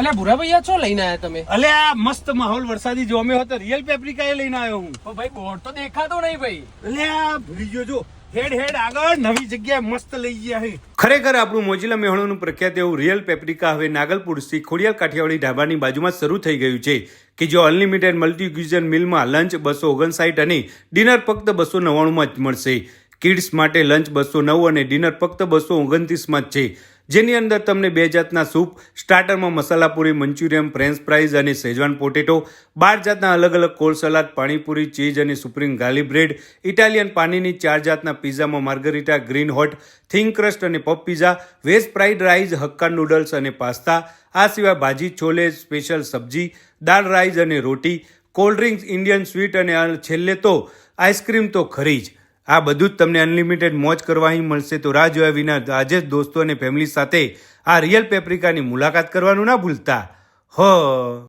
અલ્યા ભૂરા ભાઈ છો લઈને આયા તમે? અલે આ મસ્ત માહોલ વરસાદી જોમ્યો હતો રિયલ પેપ્રિકા એ લઈને આવ્યો હું. ઓ ભાઈ બોર્ડ તો દેખાતો નહીં ભાઈ. અલે આ ભૂલી ગયો જો. હેડ હેડ આગળ નવી જગ્યાએ મસ્ત લઈ ગયા છે ખરેખર આપણું મોજીલા મેહોણાનું પ્રખ્યાત એવું રિયલ પેપ્રિકા હવે નાગલપુર સ્થિત ખોડિયાર કાઠિયાવાડી ઢાબાની બાજુમાં શરૂ થઈ ગયું છે કે જો અનલિમિટેડ મલ્ટી ક્યુઝન મિલમાં લંચ બસો ઓગણસાઠ અને ડિનર ફક્ત બસો નવ્વાણુંમાં જ મળશે. કિડ્સ માટે લંચ બસો નવ અને ડિનર ફક્ત બસો ઓગણત્રીસમાં જ છે. જેની અંદર તમને બે જાતના સૂપ, સ્ટાર્ટરમાં મસાલાપુરી મંચુરિયન, ફ્રેન્ચ ફ્રાઈઝ અને શેજવાન પોટેટો, બાર જાતના અલગ અલગ કોલ સલાદ, પાણીપુરી, ચીઝ અને સુપ્રીમ ગાર્લી બ્રેડ, ઇટાલિયન પાણીની ચાર જાતના પિઝામાં margherita, green hot thin crust અને puff pizza, veg fried rice, hakka noodles અને પાસ્તા, આ સિવાય ભાજી, છોલે, સ્પેશિયલ સબ્જી, દાળ રાઈસ અને રોટી, કોલ્ડ ડ્રિંક્સ, ઇન્ડિયન સ્વીટ અને છેલ્લે તો આઈસ્ક્રીમ તો ખરી જ. આ બધું જ તમને અનલિમિટેડ મોજ કરવાની મળશે તો રાહ જોયા વિના આજે જ દોસ્તો અને ફેમિલી સાથે આ રિયલ પેપ્રિકાની મુલાકાત કરવાનું ના ભૂલતા. હ.